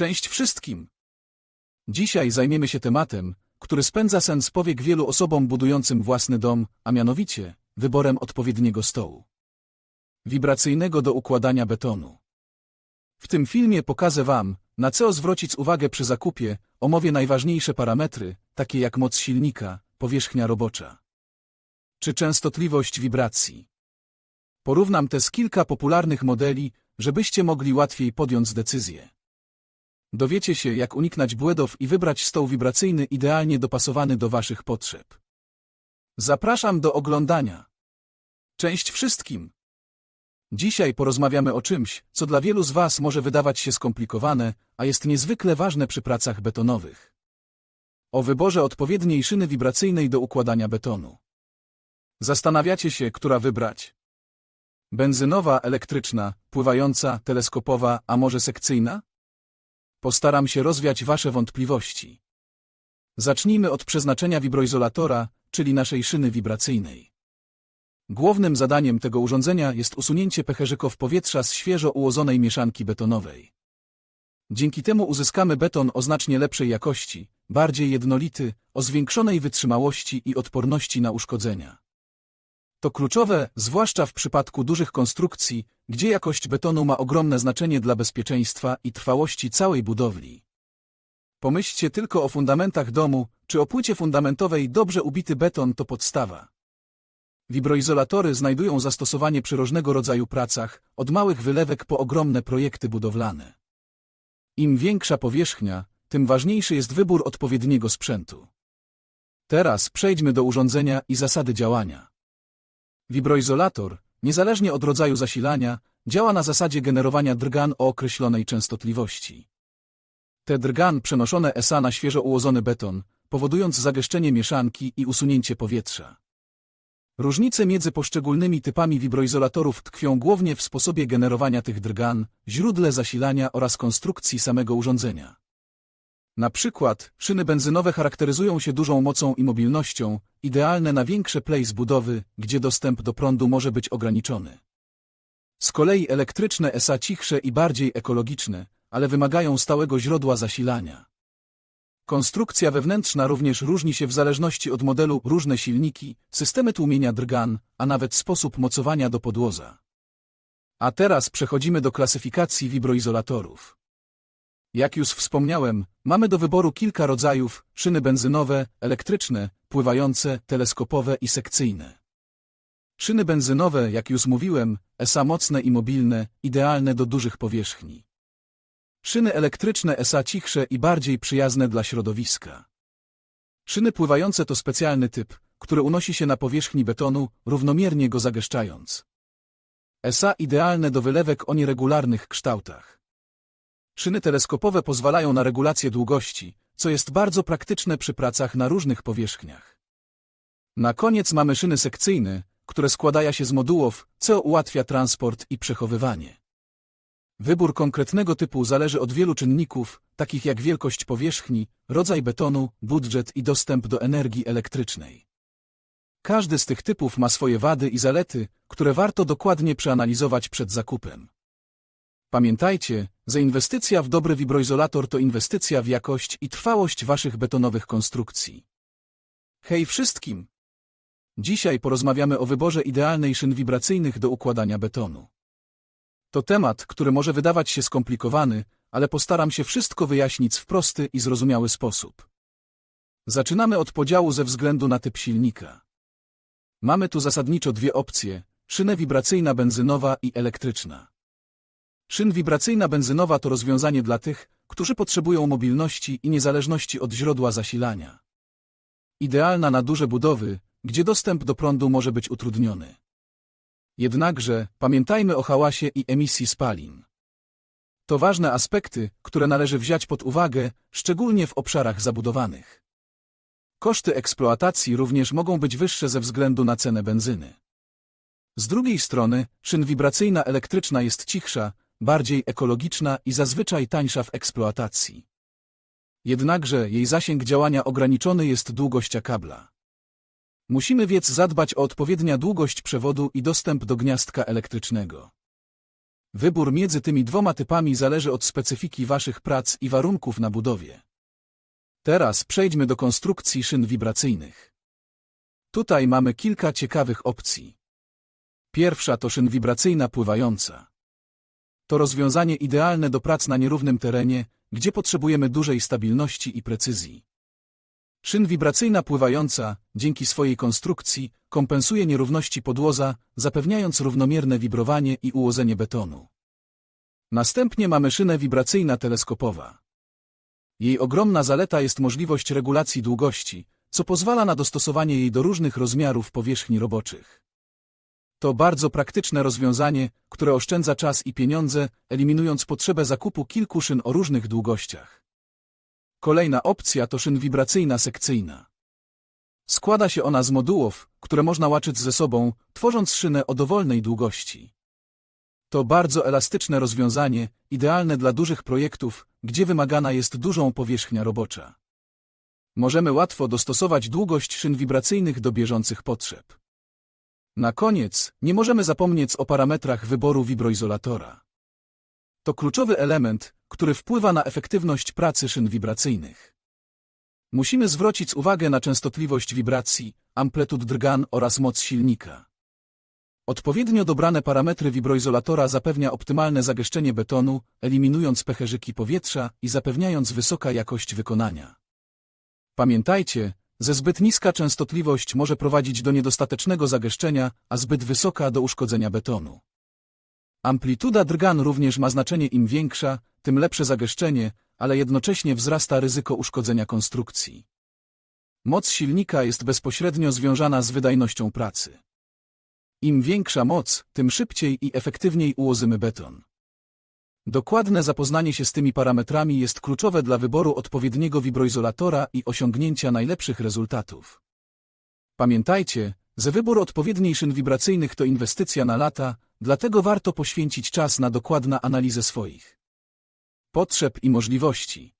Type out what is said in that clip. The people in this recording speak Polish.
Cześć wszystkim! Dzisiaj zajmiemy się tematem, który spędza sens powiek wielu osobom budującym własny dom, a mianowicie wyborem odpowiedniego stołu. Wibracyjnego do układania betonu. W tym filmie pokażę Wam, na co zwrócić uwagę przy zakupie, omowię najważniejsze parametry, takie jak moc silnika, powierzchnia robocza czy częstotliwość wibracji. Porównam te z kilka popularnych modeli, żebyście mogli łatwiej podjąć decyzję. Dowiecie się, jak uniknąć błędów i wybrać stoł wibracyjny idealnie dopasowany do Waszych potrzeb. Zapraszam do oglądania. Cześć wszystkim! Dzisiaj porozmawiamy o czymś, co dla wielu z Was może wydawać się skomplikowane, a jest niezwykle ważne przy pracach betonowych. O wyborze odpowiedniej szyny wibracyjnej do układania betonu. Zastanawiacie się, która wybrać? Benzynowa, elektryczna, pływająca, teleskopowa, a może sekcyjna? Postaram się rozwiać Wasze wątpliwości. Zacznijmy od przeznaczenia wibroizolatora, czyli naszej szyny wibracyjnej. Głównym zadaniem tego urządzenia jest usunięcie pęcherzyków powietrza z świeżo ułożonej mieszanki betonowej. Dzięki temu uzyskamy beton o znacznie lepszej jakości, bardziej jednolity, o zwiększonej wytrzymałości i odporności na uszkodzenia. To kluczowe, zwłaszcza w przypadku dużych konstrukcji, gdzie jakość betonu ma ogromne znaczenie dla bezpieczeństwa i trwałości całej budowli. Pomyślcie tylko o fundamentach domu, czy o płycie fundamentowej dobrze ubity beton to podstawa. Wibroizolatory znajdują zastosowanie przy różnego rodzaju pracach, od małych wylewek po ogromne projekty budowlane. Im większa powierzchnia, tym ważniejszy jest wybór odpowiedniego sprzętu. Teraz przejdźmy do urządzenia i zasady działania. Wibroizolator, niezależnie od rodzaju zasilania, działa na zasadzie generowania drgan o określonej częstotliwości. Te drgan przenoszone SA na świeżo ułożony beton, powodując zagęszczenie mieszanki i usunięcie powietrza. Różnice między poszczególnymi typami wibroizolatorów tkwią głównie w sposobie generowania tych drgan, źródle zasilania oraz konstrukcji samego urządzenia. Na przykład, szyny benzynowe charakteryzują się dużą mocą i mobilnością, idealne na większe place budowy, gdzie dostęp do prądu może być ograniczony. Z kolei elektryczne SA cichsze i bardziej ekologiczne, ale wymagają stałego źródła zasilania. Konstrukcja wewnętrzna również różni się w zależności od modelu różne silniki, systemy tłumienia drgan, a nawet sposób mocowania do podłoza. A teraz przechodzimy do klasyfikacji wibroizolatorów. Jak już wspomniałem, mamy do wyboru kilka rodzajów, szyny benzynowe, elektryczne, pływające, teleskopowe i sekcyjne. Szyny benzynowe, jak już mówiłem, ESA mocne i mobilne, idealne do dużych powierzchni. Szyny elektryczne ESA cichsze i bardziej przyjazne dla środowiska. Szyny pływające to specjalny typ, który unosi się na powierzchni betonu, równomiernie go zagęszczając. ESA idealne do wylewek o nieregularnych kształtach. Szyny teleskopowe pozwalają na regulację długości, co jest bardzo praktyczne przy pracach na różnych powierzchniach. Na koniec mamy szyny sekcyjne, które składają się z modułów, co ułatwia transport i przechowywanie. Wybór konkretnego typu zależy od wielu czynników, takich jak wielkość powierzchni, rodzaj betonu, budżet i dostęp do energii elektrycznej. Każdy z tych typów ma swoje wady i zalety, które warto dokładnie przeanalizować przed zakupem. Pamiętajcie, że inwestycja w dobry wibroizolator to inwestycja w jakość i trwałość waszych betonowych konstrukcji. Hej wszystkim! Dzisiaj porozmawiamy o wyborze idealnej szyn wibracyjnych do układania betonu. To temat, który może wydawać się skomplikowany, ale postaram się wszystko wyjaśnić w prosty i zrozumiały sposób. Zaczynamy od podziału ze względu na typ silnika. Mamy tu zasadniczo dwie opcje, szynę wibracyjna benzynowa i elektryczna. Szyn wibracyjna benzynowa to rozwiązanie dla tych, którzy potrzebują mobilności i niezależności od źródła zasilania. Idealna na duże budowy, gdzie dostęp do prądu może być utrudniony. Jednakże pamiętajmy o hałasie i emisji spalin. To ważne aspekty, które należy wziąć pod uwagę, szczególnie w obszarach zabudowanych. Koszty eksploatacji również mogą być wyższe ze względu na cenę benzyny. Z drugiej strony, szyn wibracyjna elektryczna jest cichsza, bardziej ekologiczna i zazwyczaj tańsza w eksploatacji. Jednakże jej zasięg działania ograniczony jest długością kabla. Musimy więc zadbać o odpowiednia długość przewodu i dostęp do gniazdka elektrycznego. Wybór między tymi dwoma typami zależy od specyfiki waszych prac i warunków na budowie. Teraz przejdźmy do konstrukcji szyn wibracyjnych. Tutaj mamy kilka ciekawych opcji. Pierwsza to szyn wibracyjna pływająca. To rozwiązanie idealne do prac na nierównym terenie, gdzie potrzebujemy dużej stabilności i precyzji. Szyn wibracyjna pływająca, dzięki swojej konstrukcji, kompensuje nierówności podłoza, zapewniając równomierne wibrowanie i ułożenie betonu. Następnie mamy szynę wibracyjna teleskopowa. Jej ogromna zaleta jest możliwość regulacji długości, co pozwala na dostosowanie jej do różnych rozmiarów powierzchni roboczych. To bardzo praktyczne rozwiązanie, które oszczędza czas i pieniądze, eliminując potrzebę zakupu kilku szyn o różnych długościach. Kolejna opcja to szyn wibracyjna sekcyjna. Składa się ona z modułów, które można łaczyć ze sobą, tworząc szynę o dowolnej długości. To bardzo elastyczne rozwiązanie, idealne dla dużych projektów, gdzie wymagana jest dużą powierzchnia robocza. Możemy łatwo dostosować długość szyn wibracyjnych do bieżących potrzeb. Na koniec, nie możemy zapomnieć o parametrach wyboru wibroizolatora. To kluczowy element, który wpływa na efektywność pracy szyn wibracyjnych. Musimy zwrócić uwagę na częstotliwość wibracji, amplitude drgan oraz moc silnika. Odpowiednio dobrane parametry wibroizolatora zapewnia optymalne zagęszczenie betonu, eliminując pęcherzyki powietrza i zapewniając wysoka jakość wykonania. Pamiętajcie, że zbyt niska częstotliwość może prowadzić do niedostatecznego zagęszczenia, a zbyt wysoka do uszkodzenia betonu. Amplituda drgan również ma znaczenie im większa, tym lepsze zagęszczenie, ale jednocześnie wzrasta ryzyko uszkodzenia konstrukcji. Moc silnika jest bezpośrednio związana z wydajnością pracy. Im większa moc, tym szybciej i efektywniej ułożymy beton. Dokładne zapoznanie się z tymi parametrami jest kluczowe dla wyboru odpowiedniego wibroizolatora i osiągnięcia najlepszych rezultatów. Pamiętajcie, że wybór odpowiedniej szyn wibracyjnych to inwestycja na lata, dlatego warto poświęcić czas na dokładną analizę swoich potrzeb i możliwości.